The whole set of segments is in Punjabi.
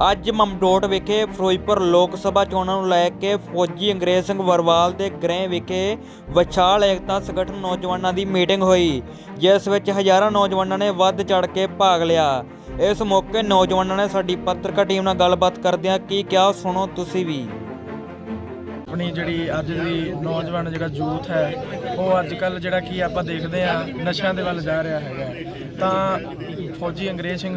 ਅੱਜ ਮਮਦੋਟ ਵਿਖੇ ਫਿਰੋਜ਼ਪੁਰ ਲੋਕ ਸਭਾ ਚੋਣਾਂ ਨੂੰ ਲੈ ਕੇ ਫੌਜੀ ਅੰਗਰੇਜ਼ ਸਿੰਘ ਵਰਵਾਲ ਦੇ ਗ੍ਰਹਿ ਵਿਖੇ ਵਿਸ਼ਾਲ ਏਕਤਾ ਸੰਗਠਨ ਨੌਜਵਾਨਾਂ ਦੀ ਮੀਟਿੰਗ ਹੋਈ, ਜਿਸ ਵਿੱਚ ਹਜ਼ਾਰਾਂ ਨੌਜਵਾਨਾਂ ਨੇ ਵੱਧ ਚੜ ਕੇ ਭਾਗ ਲਿਆ। ਇਸ ਮੌਕੇ ਨੌਜਵਾਨਾਂ ਨੇ ਸਾਡੀ ਪੱਤਰਕਾਰ ਟੀਮ ਨਾਲ ਗੱਲਬਾਤ ਕਰਦਿਆਂ ਕੀ ਕਿਹਾ, ਸੁਣੋ ਤੁਸੀਂ ਵੀ। ਆਪਣੀ ਜਿਹੜੀ ਅੱਜ ਦੀ ਨੌਜਵਾਨ ਜਿਹੜਾ ਯੂਥ ਹੈ, ਉਹ ਅੱਜ ਕੱਲ ਜਿਹੜਾ ਕੀ ਆਪਾਂ ਦੇਖਦੇ ਆ ਨਸ਼ਿਆਂ ਦੇ ਵੱਲ ਜਾ ਰਿਹਾ ਹੈਗਾ। ਤਾਂ ਫੌਜੀ ਅੰਗਰੇਜ਼ ਸਿੰਘ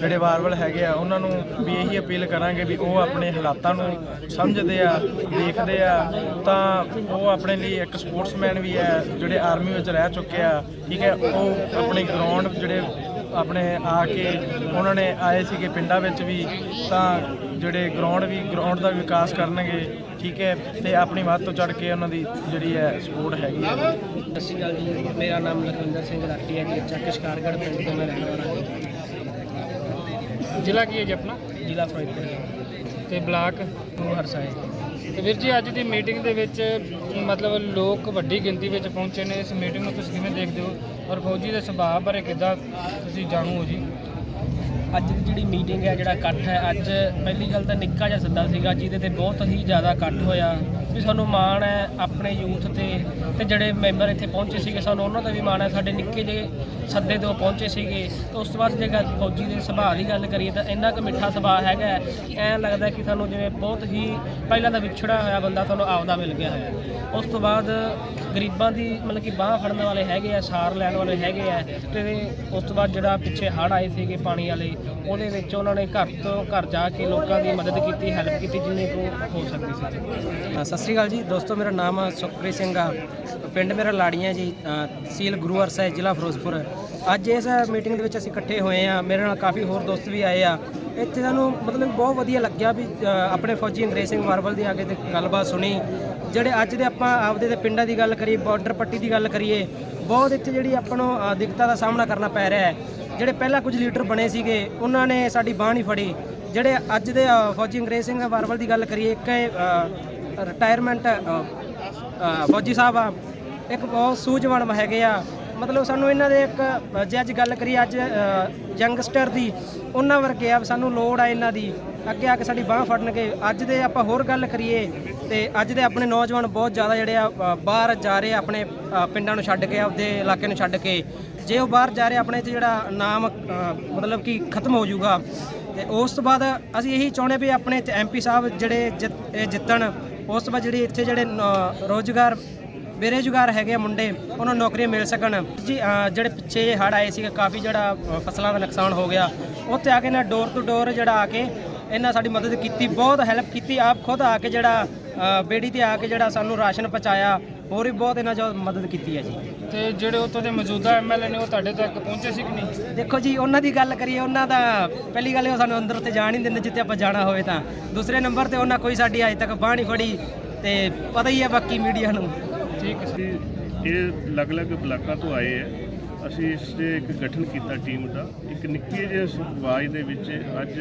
ਜਿਹੜੇ ਵਾਰਵਲ ਹੈਗੇ ਆ, ਉਹਨਾਂ ਨੂੰ ਵੀ ਇਹੀ ਅਪੀਲ ਕਰਾਂਗੇ ਵੀ ਉਹ ਆਪਣੇ ਹਾਲਾਤਾਂ ਨੂੰ ਸਮਝਦੇ ਆ, ਦੇਖਦੇ ਆ। ਤਾਂ ਉਹ ਆਪਣੇ ਲਈ ਇੱਕ ਸਪੋਰਟਸਮੈਨ ਵੀ ਹੈ, ਜਿਹੜੇ ਆਰਮੀ ਵਿੱਚ ਰਹਿ ਚੁੱਕੇ ਆ, ਠੀਕ ਹੈ? ਉਹ ਆਪਣੇ ਗਰਾਊਂਡ ਜਿਹੜੇ ਆਪਣੇ ਆ ਕੇ ਉਹਨਾਂ ਨੇ ਆਏ ਸੀਗੇ ਪਿੰਡਾਂ ਵਿੱਚ ਵੀ, ਤਾਂ ਜਿਹੜੇ ਗਰਾਊਂਡ ਵੀ ਗਰਾਊਂਡ ਦਾ ਵਿਕਾਸ ਕਰਨਗੇ, ਠੀਕ ਹੈ? ਤੇ ਆਪਣੀ ਵੱਧ ਤੋਂ ਚੜ ਕੇ ਉਹਨਾਂ ਦੀ ਜਿਹੜੀ ਹੈ ਸਪੋਰਟ ਹੈਗੀ ਹੈ। ਸਤਿ ਸ਼੍ਰੀ ਅਕਾਲ ਜੀ ਮੇਰਾ ਨਾਮ ਲਖਵਿੰਦਰ ਸਿੰਘ ਰਾਠੀ ਹੈ ਜੀ ਚੱਕ ਸ਼ਿਕਾਰਗੜ੍ਹ ਪਿੰਡ ਤੋਂ ਮੈਂ ਰਹਿਣ ਵਾਲਾ ਹਾਂ ਜ਼ਿਲ੍ਹਾ ਕੀ ਹੈ ਜੀ ਆਪਣਾ? ਜ਼ਿਲ੍ਹਾ ਫਿਰੋਜ਼ਪੁਰ ਤੇ ਬਲਾਕ? ਨੂੰ ਹਰਸਾਏ ਤੇ ਵੀਰ ਜੀ ਅੱਜ ਦੀ ਮੀਟਿੰਗ ਦੇ ਵਿੱਚ ਮਤਲਬ ਲੋਕ ਵੱਡੀ ਗਿਣਤੀ ਵਿੱਚ ਪਹੁੰਚੇ ਨੇ ਇਸ ਮੀਟਿੰਗ ਨੂੰ ਤੁਸੀਂ ਕਿਵੇਂ ਦੇਖਦੇ ਹੋ? ਔਰ ਫੌਜੀ ਦੇ ਸੁਭਾਅ ਬਾਰੇ ਕਿੱਦਾਂ ਤੁਸੀਂ ਜਾਣੂ ਹੋ ਜੀ? ਅੱਜ ਦੀ ਜਿਹੜੀ ਮੀਟਿੰਗ ਹੈ ਜਿਹੜਾ ਇਕੱਠ ਹੈ ਅੱਜ ਪਹਿਲੀ ਗੱਲ ਤਾਂ ਨਿੱਕਾ ਜਿਹਾ ਸੱਦਾ ਸੀਗਾ ਜਿਹਦੇ ਤੇ ਬਹੁਤ ਹੀ ਜ਼ਿਆਦਾ ਇਕੱਠ ਹੋਇਆ। ਵੀ ਸਾਨੂੰ ਮਾਣ ਹੈ ਆਪਣੇ ਯੂਥ ਤੇ ਤੇ ਜਿਹੜੇ ਮੈਂਬਰ ਇੱਥੇ ਪਹੁੰਚੇ ਸੀਗੇ ਸਾਨੂੰ ਉਹਨਾਂ ਦਾ ਵੀ ਮਾਣ ਹੈ ਸਾਡੇ ਨਿੱਕੇ ਜਿਹੇ ਸੱਦੇ ਤੋਂ ਪਹੁੰਚੇ ਸੀਗੇ। ਤੇ ਉਸ ਤੋਂ ਬਾਅਦ ਜੇ ਗੱਲ ਫੌਜੀ ਦੇ ਸੁਭਾਅ ਦੀ ਗੱਲ ਕਰੀਏ ਤਾਂ ਇੰਨਾ ਕੁ ਮਿੱਠਾ ਸੁਭਾਅ ਹੈਗਾ ਹੈ, ਐਂ ਲੱਗਦਾ ਕਿ ਸਾਨੂੰ ਜਿਵੇਂ ਬਹੁਤ ਹੀ ਪਹਿਲਾਂ ਦਾ ਵਿਛੜਾ ਹੋਇਆ ਬੰਦਾ ਤੁਹਾਨੂੰ ਆਪਦਾ ਮਿਲ ਗਿਆ ਹੈ ਉਸ ਤੋਂ ਬਾਅਦ ਗਰੀਬਾਂ ਦੀ ਮਤਲਬ ਕਿ ਬਾਹ ਫੜਨ ਵਾਲੇ ਹੈਗੇ ਆ ਸਾਰ ਲੈਣ ਵਾਲੇ ਹੈਗੇ ਆ ਤੇ ਉਸ ਤੋਂ ਬਾਅਦ ਜਿਹੜਾ ਪਿੱਛੇ ਹੜ੍ਹ ਆਏ ਸੀਗੇ ਪਾਣੀ ਵਾਲੇ ਉਹਦੇ ਵਿੱਚ ਉਹਨਾਂ ਨੇ ਘਰ ਤੋਂ ਘਰ ਜਾ ਕੇ ਲੋਕਾਂ ਦੀ ਮਦਦ ਕੀਤੀ ਹੈਲਪ ਕੀਤੀ, ਜਿੰਨੀ ਕੁ ਹੋ ਸਕਦੀ ਸੀ। ਸਤਿ ਸ੍ਰੀ ਅਕਾਲ ਜੀ। ਦੋਸਤੋ, ਮੇਰਾ ਨਾਮ ਸੁਖਪ੍ਰੀਤ ਸਿੰਘ ਆ। ਪਿੰਡ ਮੇਰਾ ਲਾੜੀਆਂ ਜੀ ਤਹਿਸੀਲ ਗੁਰੂ ਸਾਹਿਬ ਜ਼ਿਲ੍ਹਾ ਫਿਰੋਜ਼ਪੁਰ। ਅੱਜ ਇਸ ਮੀਟਿੰਗ ਦੇ ਵਿੱਚ ਅਸੀਂ ਇਕੱਠੇ ਹੋਏ ਆ। ਮੇਰੇ ਨਾਲ ਕਾਫੀ ਹੋਰ ਦੋਸਤ ਵੀ ਆਏ ਆ। ਇੱਥੇ ਸਾਨੂੰ ਮਤਲਬ ਬਹੁਤ ਵਧੀਆ ਲੱਗਿਆ ਵੀ ਆਪਣੇ ਫੌਜੀ ਅੰਗਰੇਜ਼ ਸਿੰਘ ਵਾਰਵਲ ਦੀ ਆਗੇ ਤੇ ਗੱਲਬਾਤ ਸੁਣੀ। ਜਿਹੜੇ ਅੱਜ ਦੇ ਆਪਾਂ ਆਪਦੇ ਦੇ ਪਿੰਡਾਂ ਦੀ ਗੱਲ ਕਰੀਏ ਬਾਰਡਰ ਪੱਟੀ ਦੀ ਗੱਲ ਕਰੀਏ, ਬਹੁਤ ਇੱਥੇ ਜਿਹੜੀ ਆਪਾਂ ਨੂੰ ਦਿੱਕਤਾਂ ਦਾ ਸਾਹਮਣਾ ਕਰਨਾ ਪੈ ਰਿਹਾ ਹੈ। ਜਿਹੜੇ ਪਹਿਲਾਂ ਕੁਝ ਲੀਡਰ ਬਣੇ ਸੀਗੇ, ਉਹਨਾਂ ਨੇ ਸਾਡੀ ਬਾਹ ਨਹੀਂ ਫੜੀ। ਜਿਹੜੇ ਅੱਜ ਦੇ ਫੌਜੀ ਅੰਗਰੇਜ਼ ਸਿੰਘ ਵਾਰਵਲ ਦੀ ਗੱਲ ਕਰੀਏ, ਇੱਕ ਰਿਟਾਇਰਮੈਂਟ ਫੌਜੀ ਸਾਹਿਬ ਆ, ਇੱਕ ਬਹੁਤ ਸੂਝਵਾਨ ਹੈਗੇ ਆ। ਮਤਲਬ ਸਾਨੂੰ ਇਹਨਾਂ ਦੇ ਇੱਕ ਜੇ ਅੱਜ ਗੱਲ ਕਰੀਏ ਅੱਜ ਯੰਗਸਟਰ ਦੀ, ਉਹਨਾਂ ਵਰਗੇ ਆ ਸਾਨੂੰ ਲੋੜ ਆ ਇਹਨਾਂ ਦੀ। ਅੱਗੇ ਆ ਕੇ ਸਾਡੀ ਬਾਹ ਫੜਨਗੇ। ਅੱਜ ਦੇ ਆਪਾਂ ਹੋਰ ਗੱਲ ਕਰੀਏ ਤੇ ਅੱਜ ਦੇ ਆਪਣੇ ਨੌਜਵਾਨ ਬਹੁਤ ਜ਼ਿਆਦਾ ਜਿਹੜੇ ਆ ਬਾਹਰ ਜਾ ਰਹੇ ਆ ਆਪਣੇ ਪਿੰਡਾਂ ਨੂੰ ਛੱਡ ਕੇ, ਆਪਦੇ ਇਲਾਕੇ ਨੂੰ ਛੱਡ ਕੇ। ਜੇ ਉਹ ਬਾਹਰ ਜਾ ਰਹੇ ਆਪਣੇ 'ਚ ਜਿਹੜਾ ਨਾਮ ਮਤਲਬ ਕਿ ਖਤਮ ਹੋ ਜਾਊਗਾ। ਤੇ ਉਸ ਤੋਂ ਬਾਅਦ ਅਸੀਂ ਇਹੀ ਚਾਹੁੰਦੇ ਵੀ ਆਪਣੇ ਇੱਥੇ ਐਮਪੀ ਸਾਹਿਬ ਜਿਹੜੇ ਜਿੱਤ- ਇਹ ਜਿੱਤਣ। ਉਸ ਤੋਂ ਬਾਅਦ ਜਿਹੜੀ ਇੱਥੇ ਜਿਹੜੇ ਨ- ਰੋਜ਼ਗਾਰ ਬੇਰੁਜ਼ਗਾਰ ਹੈਗੇ ਮੁੰਡੇ ਉਹਨਾਂ ਨੂੰ ਨੌਕਰੀਆਂ ਮਿਲ ਸਕਣ। ਜੀ ਜਿਹੜੇ ਪਿੱਛੇ ਜੇ ਹੜ੍ਹ ਆਏ ਸੀਗੇ ਕਾਫੀ ਜਿਹੜਾ ਫਸਲਾਂ ਦਾ ਨੁਕਸਾਨ ਹੋ ਗਿਆ। ਉੱਥੇ ਆ ਕੇ ਨਾ ਡੋਰ ਟੂ ਡੋਰ ਜਿਹੜਾ ਆ ਕੇ ਇਹਨਾਂ ਸਾਡੀ ਮਦਦ ਕੀਤੀ ਬਹੁਤ ਹੈਲਪ ਕੀਤੀ। ਆਪ ਖੁਦ ਆ ਕੇ ਜਿਹੜਾ ਬੇੜੀ ਤੇ ਆ ਕੇ ਜਿਹੜਾ ਸਾਨੂੰ ਰਾਸ਼ਨ ਪਹੁੰਚਾਇਆ ਹੋਰ ਵੀ ਬਹੁਤ ਇਹਨਾਂ ਜੋ ਮਦਦ ਕੀਤੀ ਹੈ ਜੀ। ਤੇ ਜਿਹੜੇ ਉੱਥੋਂ ਦੇ ਮੌਜੂਦਾ ਐਮਐਲਏ ਨੇ ਉਹ ਤੁਹਾਡੇ ਤੱਕ ਪਹੁੰਚੇ ਸੀ ਕਿ ਨਹੀਂ? ਦੇਖੋ ਜੀ ਉਹਨਾਂ ਦੀ ਗੱਲ ਕਰੀਏ ਉਹਨਾਂ ਦਾ ਪਹਿਲੀ ਗੱਲ ਇਹ ਉਹ ਸਾਨੂੰ ਅੰਦਰ ਉੱਤੇ ਜਾਣ ਨਹੀਂ ਦਿੰਦੇ ਜਿੱਥੇ ਆਪਾਂ ਜਾਣਾ ਹੋਵੇ ਤਾਂ। ਦੂਸਰੇ ਨੰਬਰ ਤੇ ਉਹਨਾਂ ਕੋਈ ਸਾਡੀ ਅਜੇ ਤੱਕ ਬਾਹ ਨਹੀਂ ਫੜੀ ਤੇ ਪਤਾ ਹੀ ਹੈ ਬਾਕੀ ਮੀਡੀਆ ਨੂੰ। ਠੀਕ ਹੈ ਅਸੀਂ ਇਹ ਅਲੱਗ-ਅਲੱਗ ਬਲਾਕਾਂ ਤੋਂ ਆਏ ਹੈ। ਅਸੀਂ ਇਸ ਦੇ ਇੱਕ ਗਠਨ ਕੀਤਾ ਟੀਮ ਦਾ। ਇੱਕ ਨਿੱਕੀ ਜਿਹੇ ਆਵਾਜ਼ ਦੇ ਵਿੱਚ ਅੱਜ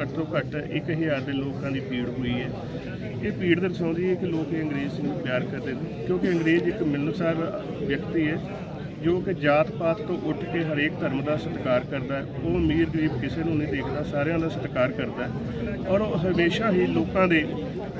ਘੱਟੋ ਘੱਟ 1000 ਦੇ ਲੋਕਾਂ ਦੀ ਭੀੜ ਹੋਈ ਹੈ। ਇਹ ਭੀੜ ਦਰਸਾਉਂਦੀ ਹੈ ਕਿ ਲੋਕ ਅੰਗਰੇਜ਼ ਨੂੰ ਪਿਆਰ ਕਰਦੇ ਨੇ, ਕਿਉਂਕਿ ਅੰਗਰੇਜ਼ ਇੱਕ ਮਿਲਨਸਾਰ ਵਿਅਕਤੀ ਹੈ। ਜੋ ਕਿ ਜਾਤ ਪਾਤ ਤੋਂ ਉੱਠ ਕੇ ਹਰੇਕ ਧਰਮ ਦਾ ਸਤਿਕਾਰ ਕਰਦਾ ਹੈ, ਉਹ ਅਮੀਰ ਗਰੀਬ ਕਿਸੇ ਨੂੰ ਨਹੀਂ ਦੇਖਦਾ, ਸਾਰਿਆਂ ਦਾ ਸਤਿਕਾਰ ਕਰਦਾ ਹੈ ਔਰ ਉਹ ਹਮੇਸ਼ਾ ਹੀ ਲੋਕਾਂ ਦੇ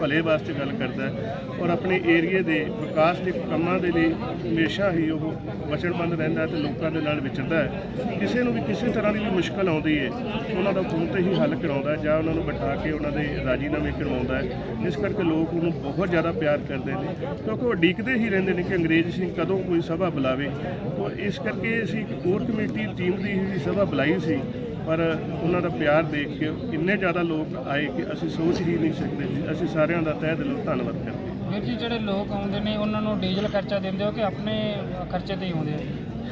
ਭਲੇ ਵਾਸਤੇ ਗੱਲ ਕਰਦਾ ਹੈ ਔਰ ਆਪਣੇ ਏਰੀਏ ਦੇ ਵਿਕਾਸ ਦੇ ਕੰਮਾਂ ਦੇ ਲਈ ਹਮੇਸ਼ਾ ਹੀ ਉਹ ਵਚਨਬੰਦ ਰਹਿੰਦਾ ਹੈ ਤੇ ਲੋਕਾਂ ਦੇ ਨਾਲ ਵਿਚਰਦਾ ਹੈ। ਕਿਸੇ ਨੂੰ ਵੀ ਕਿਸੇ ਤਰ੍ਹਾਂ ਦੀ ਵੀ ਮੁਸ਼ਕਲ ਆਉਂਦੀ ਹੈ, ਉਹਨਾਂ ਦਾ ਫੋਨ ਤੇ ਹੀ ਹੱਲ ਕਰਾਉਂਦਾ ਜਾਂ ਉਹਨਾਂ ਨੂੰ ਬਿਠਾ ਕੇ ਉਹਨਾਂ ਦੇ ਰਾਜੀਨਾਮੇ ਕਰਵਾਉਂਦਾ ਹੈ। ਇਸ ਕਰਕੇ ਲੋਕ ਉਹਨੂੰ ਬਹੁਤ ਜ਼ਿਆਦਾ ਪਿਆਰ ਕਰਦੇ ਨੇ, ਕਿਉਂਕਿ ਉਹ ਡੀਕਦੇ ਹੀ ਰਹਿੰਦੇ ਨੇ ਕਿ ਅੰਗਰੇਜ਼ ਸਿੰਘ ਕਦੋਂ ਕੋਈ ਸਭਾ ਬੁਲਾਵੇ ਉਹ ਇਸ ਕਰਕੇ ਅਸੀਂ ਇੱਕ ਕੋਰ ਕਮੇਟੀ ਟੀਮ ਦੀ ਹੀ ਸਭਾ ਬੁਲਾਈ ਸੀ ਪਰ ਉਹਨਾਂ ਦਾ ਪਿਆਰ ਦੇਖ ਕੇ ਇੰਨੇ ਜ਼ਿਆਦਾ ਲੋਕ ਆਏ ਕਿ ਅਸੀਂ ਸੋਚ ਹੀ ਨਹੀਂ ਸਕਦੇ ਸੀ ਅਸੀਂ ਸਾਰਿਆਂ ਦਾ ਤਹਿ ਦਿਲੋਂ ਧੰਨਵਾਦ ਕਰਦੇ ਹਾਂ। ਵੀਰ ਜੀ ਜਿਹੜੇ ਲੋਕ ਆਉਂਦੇ ਨੇ ਉਹਨਾਂ ਨੂੰ ਡੀਜ਼ਲ ਖਰਚਾ ਦਿੰਦੇ ਹੋ ਕਿ ਆਪਣੇ ਖਰਚੇ ਤੇ ਹੀ ਆਉਂਦੇ ਆ?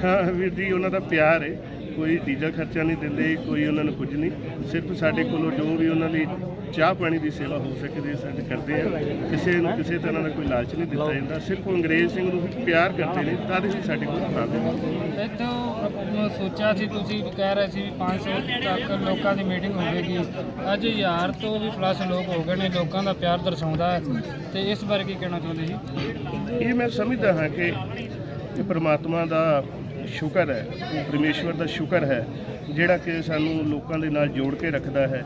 ਹਾਂ ਵੀਰ ਜੀ ਉਹਨਾਂ ਦਾ ਪਿਆਰ ਹੈ ਕੋਈ ਡੀਜ਼ਲ ਖਰਚਾ ਨਹੀਂ ਦਿੰਦੇ ਕੋਈ ਉਹਨਾਂ ਨੂੰ ਕੁਝ ਨਹੀਂ। ਸਿਰਫ ਸਾਡੇ ਕੋਲੋਂ ਜੋ ਵੀ ਉਹਨਾਂ ਲਈ ਚਾਹ ਪਾਣੀ ਦੀ ਸੇਵਾ ਹੋ ਸਕਦੀ ਹੈ ਸਾਡੇ ਕਰਦੇ ਆ। ਕਿਸੇ ਨੂੰ ਕਿਸੇ ਤਰ੍ਹਾਂ ਦਾ ਕੋਈ ਲਾਲਚ ਨਹੀਂ ਦਿੱਤਾ ਜਾਂਦਾ। ਸਿਰਫ ਅੰਗਰੇਜ਼ ਸਿੰਘ ਨੂੰ ਪਿਆਰ ਕਰਦੇ ਨੇ ਤਦ ਹੀ ਸਾਡੇ ਕੋਲ ਆਉਂਦੇ ਇੱਥੋਂ ਸੋਚਿਆ ਸੀ ਤੁਸੀਂ ਕਹਿ ਰਹੇ ਸੀ ਵੀ 500 ਤੱਕ ਲੋਕਾਂ ਦੀ ਮੀਟਿੰਗ ਹੋਵੇਗੀ। ਅੱਜ ਹਜ਼ਾਰ ਤੋਂ ਵੀ ਪਲੱਸ ਲੋਕ ਹੋ ਗਏ ਨੇ ਲੋਕਾਂ ਦਾ ਪਿਆਰ ਦਰਸਾਉਂਦਾ ਹੈ। ਤੇ ਇਸ ਬਾਰੇ ਕੀ ਕਹਿਣਾ ਚਾਹੁੰਦੇ ਜੀ? ਇਹ ਮੈਂ ਸਮਝਦਾ ਹਾਂ ਕਿ ਇਹ ਪ੍ਰਮਾਤਮਾ ਦਾ ਸ਼ੁਕਰ ਹੈ ਪਰਮੇਸ਼ਵਰ ਦਾ ਸ਼ੁਕਰ ਹੈ ਜਿਹੜਾ ਕਿ ਸਾਨੂੰ ਲੋਕਾਂ ਦੇ ਨਾਲ ਜੋੜ ਕੇ ਰੱਖਦਾ ਹੈ।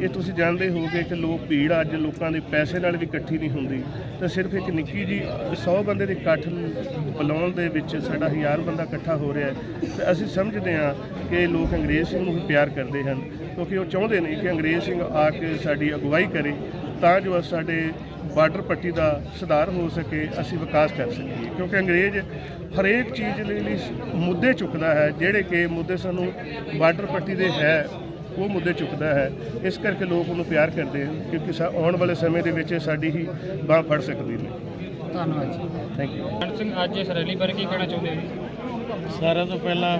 ਇਹ ਤੁਸੀਂ ਜਾਣਦੇ ਹੋਗੇ ਕਿ ਲੋਕ ਭੀੜ ਅੱਜ ਲੋਕਾਂ ਦੇ ਪੈਸੇ ਨਾਲ ਵੀ ਇਕੱਠੀ ਨਹੀਂ ਹੁੰਦੀ। ਤਾਂ ਸਿਰਫ ਇੱਕ ਨਿੱਕੀ ਜੀ 100 ਬੰਦੇ ਦੇ ਇਕੱਠ ਬੁਲਾਉਣ ਦੇ ਵਿੱਚ ਸਾਡਾ ਹਜ਼ਾਰ ਬੰਦਾ ਇਕੱਠਾ ਹੋ ਰਿਹਾ ਹੈ। ਤੇ ਅਸੀਂ ਸਮਝਦੇ ਹਾਂ ਕਿ ਲੋਕ ਅੰਗਰੇਜ਼ ਸਿੰਘ ਨੂੰ ਵੀ ਪਿਆਰ ਕਰਦੇ ਹਨ, ਕਿਉਂਕਿ ਉਹ ਚਾਹੁੰਦੇ ਨੇ ਕਿ ਅੰਗਰੇਜ਼ ਸਿੰਘ ਆ ਕੇ ਸਾਡੀ ਅਗਵਾਈ ਕਰੇ, ਤਾਂ ਜੋ ਸਾਡੇ ਬਾਰਡਰ ਪੱਟੀ ਦਾ ਸੁਧਾਰ ਹੋ ਸਕੇ, ਅਸੀਂ ਵਿਕਾਸ ਕਰ ਸਕੀਏ। ਕਿਉਂਕਿ ਅੰਗਰੇਜ਼ ਹਰੇਕ ਚੀਜ਼ ਲਈ ਲਈ ਮੁੱਦੇ ਚੁੱਕਦਾ ਹੈ, ਜਿਹੜੇ ਕਿ ਮੁੱਦੇ ਸਾਨੂੰ ਬਾਰਡਰ ਪੱਟੀ ਦੇ ਹੈ ਉਹ ਮੁੱਦੇ ਚੁੱਕਦਾ ਹੈ। ਇਸ ਕਰਕੇ ਲੋਕ ਉਹਨੂੰ ਪਿਆਰ ਕਰਦੇ ਹਨ ਕਿਉਂਕਿ ਸਾ- ਆਉਣ ਵਾਲੇ ਸਮੇਂ ਦੇ ਵਿੱਚ ਇਹ ਸਾਡੀ ਹੀ ਬਾਹ ਫੜ ਸਕਦੀ ਨੇ। ਧੰਨਵਾਦ ਜੀ। ਥੈਂਕ ਯੂ ਸਿੰਘ ਅੱਜ ਇਸ ਰੈਲੀ ਬਾਰੇ ਕੀ ਕਹਿਣਾ ਚਾਹੁੰਦੇ ਹੋ ਜੀ? ਸਾਰਿਆਂ ਤੋਂ ਪਹਿਲਾਂ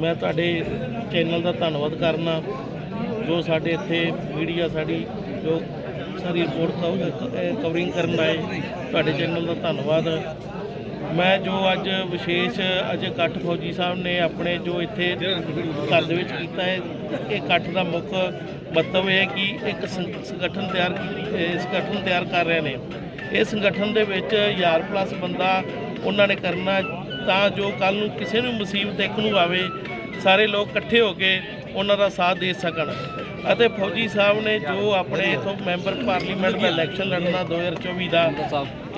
ਮੈਂ ਤੁਹਾਡੇ ਚੈਨਲ ਦਾ ਧੰਨਵਾਦ ਕਰਨਾ। ਜੋ ਸਾਡੇ ਇੱਥੇ ਮੀਡੀਆ ਸਾਡੀ ਜੋ ਸਾਰੀ ਰਿਪੋਰਟ ਕਵਰਿੰਗ ਕਰਨ ਆਏ ਤੁਹਾਡੇ ਚੈਨਲ ਦਾ ਧੰਨਵਾਦ। ਮੈਂ ਜੋ ਅੱਜ ਵਿਸ਼ੇਸ਼ ਅੱਜ ਇਕੱਠ ਫੌਜੀ ਸਾਹਿਬ ਨੇ ਆਪਣੇ ਜੋ ਇੱਥੇ ਘਰ ਦੇ ਵਿੱਚ ਕੀਤਾ ਹੈ, ਇਹ ਇਕੱਠ ਦਾ ਮੁੱਖ ਮਤਲਬ ਇਹ ਹੈ ਕਿ ਇੱਕ ਸੰਗਠਨ ਤਿਆਰ ਸੰਗਠਨ ਤਿਆਰ ਕਰ ਰਹੇ ਨੇ। ਇਹ ਸੰਗਠਨ ਦੇ ਵਿੱਚ ਹਜ਼ਾਰ ਪਲੱਸ ਬੰਦਾ ਉਹਨਾਂ ਨੇ ਕਰਨਾ ਤਾਂ ਜੋ ਕੱਲ ਨੂੰ ਕਿਸੇ ਨੂੰ ਮੁਸੀਬਤ ਇੱਕ ਨੂੰ ਆਵੇ, ਸਾਰੇ ਲੋਕ ਇਕੱਠੇ ਹੋ ਕੇ ਉਹਨਾਂ ਦਾ ਸਾਥ ਦੇ ਸਕਣ। ਅਤੇ ਫੌਜੀ ਸਾਹਿਬ ਨੇ ਜੋ ਆਪਣੇ ਇਥੋਂ ਮੈਂਬਰ ਪਾਰਲੀਮੈਂਟ ਦਾ ਇਲੈਕਸ਼ਨ ਲੜਨਾ 2024 ਦਾ,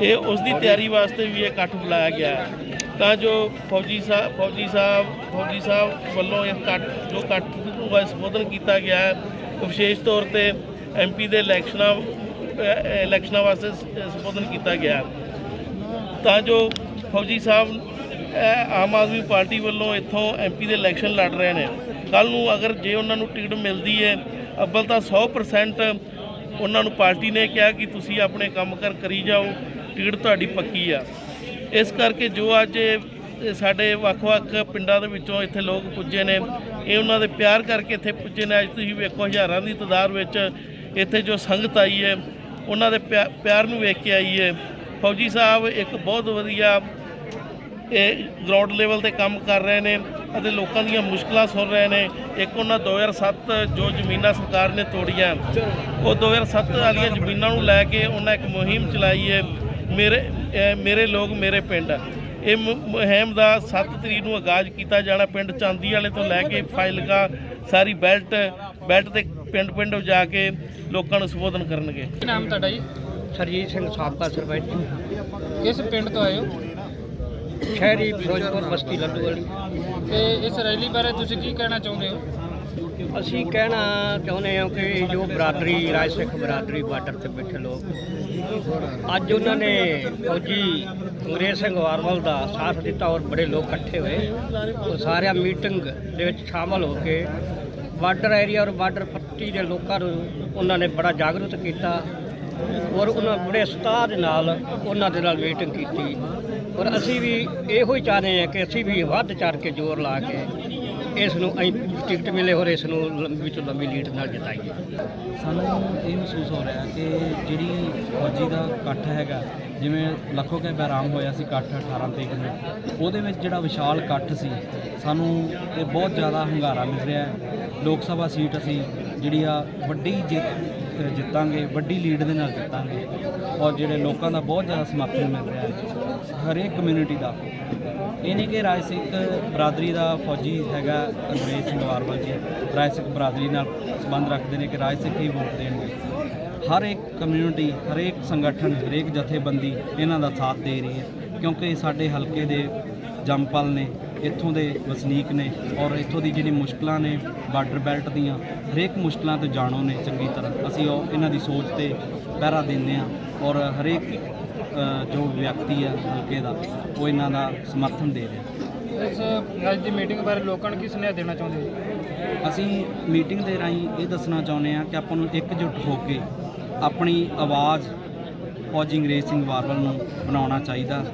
ਇਹ ਉਸ ਦੀ ਤਿਆਰੀ ਵਾਸਤੇ ਵੀ ਇਹ ਇਕੱਠ ਬੁਲਾਇਆ ਗਿਆ ਤਾਂ ਜੋ ਫੌਜੀ ਸਾਹਿਬ ਫੌਜੀ ਸਾਹਿਬ ਫੌਜੀ ਸਾਹਿਬ ਵੱਲੋਂ ਇਹ ਇਕੱਠ, ਜੋ ਇਕੱਠ ਨੂੰ ਸੰਬੋਧਨ ਕੀਤਾ ਗਿਆ ਹੈ, ਉਹ ਵਿਸ਼ੇਸ਼ ਤੌਰ ਤੇ ਐਮਪੀ ਦੇ ਇਲੈਕਸ਼ਨਾਂ ਇਲੈਕਸ਼ਨਾਂ ਵਾਸਤੇ ਸੰਬੋਧਨ ਕੀਤਾ ਗਿਆ ਤਾਂ ਜੋ ਫੌਜੀ ਸਾਹਿਬ ਇਹ ਆਮ ਆਦਮੀ ਪਾਰਟੀ ਵੱਲੋਂ ਇੱਥੋਂ ਐਮਪੀ ਦੇ ਇਲੈਕਸ਼ਨ ਲੜ ਰਹੇ ਨੇ। ਕੱਲ ਨੂੰ ਅਗਰ ਜੇ ਉਹਨਾਂ ਨੂੰ ਟਿਕਟ ਮਿਲਦੀ ਹੈ ਅੱਬਲ ਤਾਂ 100% ਉਹਨਾਂ ਨੂੰ ਪਾਰਟੀ ਨੇ ਕਿਹਾ ਕਿ ਤੁਸੀਂ ਆਪਣੇ ਕੰਮ ਕਰ ਕਰੀ ਜਾਓ, ਟਿਕਟ ਤੁਹਾਡੀ ਪੱਕੀ ਆ। ਇਸ ਕਰਕੇ ਜੋ ਅੱਜ ਸਾਡੇ ਵੱਖ-ਵੱਖ ਪਿੰਡਾਂ ਦੇ ਵਿੱਚੋਂ ਇੱਥੇ ਲੋਕ ਪੁੱਜੇ ਨੇ, ਇਹ ਉਹਨਾਂ ਦੇ ਪਿਆਰ ਕਰਕੇ ਇੱਥੇ ਪੁੱਜੇ ਨੇ। ਅੱਜ ਤੁਸੀਂ ਵੇਖੋ ਹਜ਼ਾਰਾਂ ਦੀ ਤਾਦਾਦ ਵਿੱਚ ਇੱਥੇ ਜੋ ਸੰਗਤ ਆਈ ਹੈ ਉਹਨਾਂ ਦੇ ਪਿਆ- ਪਿਆਰ ਨੂੰ ਵੇਖ ਕੇ ਆਈ ਹੈ ਫੌਜੀ ਸਾਹਿਬ, ਇੱਕ ਬਹੁਤ ਵਧੀਆ ਇਹ ਗਰਾਊਂਡ ਲੈਵਲ ਤੇ ਕੰਮ ਕਰ ਰਹੇ ਨੇ ਅਤੇ ਲੋਕਾਂ ਦੀਆਂ ਮੁਸ਼ਕਲਾਂ ਸੁਣ ਰਹੇ ਨੇ। ਇੱਕ ਉਹਨਾਂ 2007 ਜੋ ਜ਼ਮੀਨਾਂ ਸਰਕਾਰ ਨੇ ਤੋੜੀਆਂ ਉਹ 2007 ਵਾਲੀਆਂ ਜ਼ਮੀਨਾਂ ਨੂੰ ਲੈ ਕੇ ਉਹਨਾਂ ਇੱਕ ਮੁਹਿੰਮ ਚਲਾਈ ਹੈ ਮੇਰੇ ਮੇਰੇ ਲੋਕ ਮੇਰੇ ਪਿੰਡ। ਇਹ ਮੁਹਿੰਮ ਦਾ 7 ਤਰੀਕ ਨੂੰ ਆਗਾਜ਼ ਕੀਤਾ ਜਾਣਾ ਪਿੰਡ ਚਾਂਦੀ ਵਾਲੇ ਤੋਂ ਲੈ ਕੇ ਫਾਈਲਕਾ ਸਾਰੀ ਬੈਲਟ ਬੈਲਟ ਤੇ ਪਿੰਡ ਪਿੰਡ ਜਾ ਕੇ ਲੋਕਾਂ ਨੂੰ ਸੰਬੋਧਨ ਕਰਨਗੇ। ਕੀ ਨਾਮ ਤੁਹਾਡਾ ਜੀ? ਸਰਜੀਤ ਸਿੰਘ ਸਾਬਕਾ ਸਰਪੰਚ। ਕਿਸ ਪਿੰਡ ਤੋਂ ਆਏ ਹੋ? ਸ਼ਹਿਰੀ ਫਿਰੋਜ਼ਪੁਰ ਬਸਤੀ ਲੱਡੂ ਵਾਲੀ। ਤੇ ਇਸ ਰੈਲੀ ਬਾਰੇ ਤੁਸੀਂ ਕੀ ਕਹਿਣਾ ਚਾਹੁੰਦੇ ਹੋ? ਅਸੀਂ ਕਹਿਣਾ ਚਾਹੁੰਦੇ ਹਾਂ ਕਿ ਜੋ ਬਰਾਦਰੀ ਰਾਜ ਸਿੱਖ ਬਰਾਦਰੀ ਬਾਰਡਰ ਤੇ ਬੈਠੇ ਲੋਕ ਅੱਜ ਉਹਨਾਂ ਨੇ ਫੌਜੀ ਅੰਗਰੇਜ਼ ਸਿੰਘ ਵਾਰਵਲ ਦਾ ਸਾਥ ਦਿੱਤਾ ਔਰ ਬੜੇ ਲੋਕ ਇਕੱਠੇ ਹੋਏ। ਉਹ ਸਾਰਿਆਂ ਮੀਟਿੰਗ ਦੇ ਵਿੱਚ ਸ਼ਾਮਲ ਹੋ ਕੇ ਬਾਰਡਰ ਏਰੀਆ ਔਰ ਬਾਰਡਰ ਪੱਟੀ ਦੇ ਲੋਕਾਂ ਨੂੰ ਉਹਨਾਂ ਨੇ ਬੜਾ ਜਾਗਰੂਕ ਕੀਤਾ। ਔਰ ਉਹਨਾਂ ਬੜੇ ਉਸਤਾਹ ਦੇ ਨਾਲ ਉਹਨਾਂ ਦੇ ਨਾਲ ਮੀਟਿੰਗ ਕੀਤੀ। ਔਰ ਅਸੀਂ ਵੀ ਇਹੋ ਹੀ ਚਾਹੁੰਦੇ ਹਾਂ ਕਿ ਅਸੀਂ ਵੀ ਵੱਧ ਚੜ ਕੇ ਜ਼ੋਰ ਲਾ ਕੇ ਇਸ ਨੂੰ ਅਸੀਂ ਟਿਕਟ ਮਿਲੇ ਔਰ ਇਸ ਨੂੰ ਲੰਬੀ ਤੋਂ ਲੰਬੀ ਲੀਡ ਨਾਲ ਜਿਤਾਈਏ। ਸਾਨੂੰ ਇਹ ਮਹਿਸੂਸ ਹੋ ਰਿਹਾ ਕਿ ਜਿਹੜੀ ਫੌਜੀ ਦਾ ਇਕੱਠ ਹੈਗਾ, ਜਿਵੇਂ ਲੱਖੋ ਕੇ ਬੈਰਾਮ ਹੋਇਆ ਸੀ ਇਕੱਠ 18 ਤਰੀਕ ਨੂੰ, ਉਹਦੇ ਵਿੱਚ ਜਿਹੜਾ ਵਿਸ਼ਾਲ ਇਕੱਠ ਸੀ, ਸਾਨੂੰ ਇਹ ਬਹੁਤ ਜ਼ਿਆਦਾ ਹੰਗਾਰਾ ਮਿਲ ਰਿਹਾ ਹੈ। ਲੋਕ ਸਭਾ ਸੀਟ ਅਸੀਂ ਜਿਹੜੀ ਆ ਵੱਡੀ ਜਿੱਤ ਜਿੱਤਾਂਗੇ, ਵੱਡੀ ਲੀਡ ਦੇ ਨਾਲ ਜਿੱਤਾਂਗੇ ਔਰ ਜਿਹੜੇ ਲੋਕਾਂ ਦਾ ਬਹੁਤ ਜ਼ਿਆਦਾ ਸਮਰਥਨ ਮਿਲ ਰਿਹਾ ਹੈ, ਹਰੇਕ ਕਮਿਊਨਿਟੀ ਦਾ। ਇਹ ਨਹੀਂ ਕਿ ਰਾਜ ਸਿੱਖ ਬਰਾਦਰੀ ਦਾ ਫੌਜੀ ਹੈਗਾ ਅੰਗਰੇਜ਼ ਸਿੰਘ ਵਾਰਵਾ ਜੀ ਰਾਜ ਸਿੱਖ ਬਰਾਦਰੀ ਨਾਲ ਸੰਬੰਧ ਰੱਖਦੇ ਨੇ ਕਿ ਰਾਜ ਸਿੱਖ ਹੀ ਵੋਟ ਦੇਣਗੇ। ਹਰ ਇੱਕ ਕਮਿਊਨਿਟੀ ਹਰੇਕ ਸੰਗਠਨ, ਹਰੇਕ ਜਥੇਬੰਦੀ ਇਹਨਾਂ ਦਾ ਸਾਥ ਦੇ ਰਹੀ ਹੈ ਕਿਉਂਕਿ ਸਾਡੇ ਹਲਕੇ ਦੇ ਜੰਮਪਲ ਨੇ ਇੱਥੋਂ ਦੇ ਵਸਨੀਕ ਨੇ ਔਰ ਇੱਥੋਂ ਦੀ ਜਿਹੜੀ ਮੁਸ਼ਕਲਾਂ ਨੇ ਬਾਰਡਰ ਬੈਲਟ ਦੀਆਂ ਹਰੇਕ ਮੁਸ਼ਕਲਾਂ ਤੋਂ ਜਾਣੋ ਨੇ ਚੰਗੀ ਤਰ੍ਹਾਂ। ਅਸੀਂ ਉਹ ਇਹਨਾਂ ਦੀ ਸੋਚ ਤੇ ਪਹਿਰਾ ਦਿੰਦੇ ਹਾਂ ਔਰ ਹਰੇਕ ਜੋ ਵਿਅਕਤੀ ਹੈ ਹਲਕੇ ਦਾ ਉਹ ਇਹਨਾਂ ਦਾ ਸਮਰਥਨ ਦੇ ਰਿਹਾ। ਇਸ ਅੱਜ ਦੀ ਮੀਟਿੰਗ ਬਾਰੇ ਲੋਕਾਂ ਨੂੰ ਕੀ ਸੁਨੇਹਾ ਦੇਣਾ ਚਾਹੁੰਦੇ ਹੋ? ਅਸੀਂ ਮੀਟਿੰਗ ਦੇ ਰਾਹੀਂ ਇਹ ਦੱਸਣਾ ਚਾਹੁੰਦੇ ਹਾਂ ਕਿ ਆਪਾਂ ਨੂੰ ਇਕਜੁੱਟ ਹੋ ਕੇ ਆਪਣੀ ਆਵਾਜ਼ ਫੌਜੀ ਅੰਗਰੇਜ਼ ਸਿੰਘ ਵਾਰਵਲ ਨੂੰ ਬਣਾਉਣਾ ਚਾਹੀਦਾ।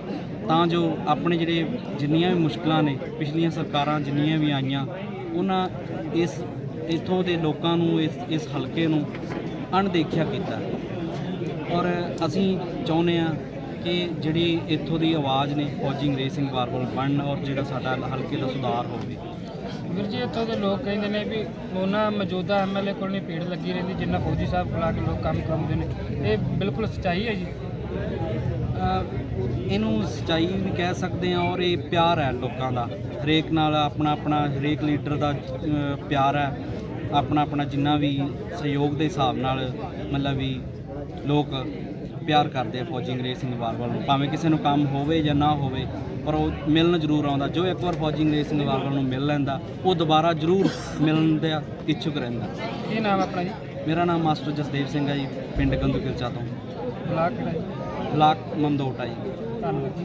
ਤਾਂ ਜੋ ਆਪਣੇ ਜਿਹੜੇ ਜਿੰਨੀਆਂ ਵੀ ਮੁਸ਼ਕਲਾਂ ਨੇ ਪਿਛਲੀਆਂ ਸਰਕਾਰਾਂ ਜਿੰਨੀਆਂ ਵੀ ਆਈਆਂ ਉਹਨਾਂ ਇਸ ਇਥੋਂ ਦੇ ਲੋਕਾਂ ਨੂੰ ਇਸ ਇਸ ਹਲਕੇ ਨੂੰ ਅਣਦੇਖਿਆ ਕੀਤਾ। ਔਰ ਅਸੀਂ ਚਾਹੁੰਦੇ ਹਾਂ ਕਿ ਜਿਹੜੀ ਇੱਥੋਂ ਦੀ ਆਵਾਜ਼ ਨੇ ਫੌਜੀ ਅੰਗਰੇਜ਼ ਸਿੰਘ ਵਾਰਵਲ ਬਣਨ ਔਰ ਜਿਹੜਾ ਸਾਡਾ ਹਲਕੇ ਦਾ ਸੁਧਾਰ ਹੋਵੇ। ਵੀਰ ਜੀ ਇੱਥੋਂ ਦੇ ਲੋਕ ਕਹਿੰਦੇ ਨੇ ਵੀ ਉਹਨਾਂ ਮੌਜੂਦਾ ਐਮਐਲਏ ਕੋਲ ਨਹੀਂ ਭੀੜ ਲੱਗੀ ਰਹਿੰਦੀ ਜਿੰਨਾ ਫੌਜੀ ਸਾਹਿਬ ਬੁਲਾ ਕੇ ਲੋਕ ਕੰਮ ਕਰਾਉਂਦੇ ਨੇ। ਇਹ ਬਿਲਕੁਲ ਸੱਚਾਈ ਹੈ ਜੀ। ਇਹਨੂੰ ਸਚਾਈ ਵੀ ਕਹਿ ਸਕਦੇ ਹਾਂ ਔਰ ਇਹ ਪਿਆਰ ਹੈ ਲੋਕਾਂ ਦਾ। ਹਰੇਕ ਨਾਲ ਆਪਣਾ ਆਪਣਾ ਹਰੇਕ ਲੀਡਰ ਦਾ ਪਿਆਰ ਹੈ। ਆਪਣਾ ਆਪਣਾ ਜਿੰਨਾ ਵੀ ਸਹਿਯੋਗ ਦੇ ਹਿਸਾਬ ਨਾਲ ਮਤਲਬ ਵੀ ਲੋਕ ਪਿਆਰ ਕਰਦੇ ਆ ਫੌਜੀ ਅੰਗਰੇਜ਼ ਸਿੰਘ ਵਾਰਵਾਲ ਨੂੰ। ਭਾਵੇਂ ਕਿਸੇ ਨੂੰ ਕੰਮ ਹੋਵੇ ਜਾਂ ਨਾ ਹੋਵੇ ਪਰ ਉਹ ਮਿਲਣ ਜ਼ਰੂਰ ਆਉਂਦਾ। ਜੋ ਇੱਕ ਵਾਰ ਫੌਜੀ ਅੰਗਰੇਜ਼ ਸਿੰਘ ਵਾਰਵਾਲ ਨੂੰ ਮਿਲ ਲੈਂਦਾ ਉਹ ਦੁਬਾਰਾ ਜ਼ਰੂਰ ਮਿਲਣ ਦਾ ਇੱਛੁਕ ਰਹਿੰਦਾ। ਕੀ ਨਾਮ ਆਪਣਾ ਜੀ? ਮੇਰਾ ਨਾਮ ਮਾਸਟਰ ਜਸਦੇਵ ਸਿੰਘ ਹੈ ਜੀ ਪਿੰਡ ਗੰਦੂਕਿਲਚਾ ਤੋਂ। ਬਲਾਕ ਕਿਹੜਾ ਜੀ? ਬਲਾਕ ਮੰਦੋਟਾ ਜੀ। ਧੰਨਵਾਦ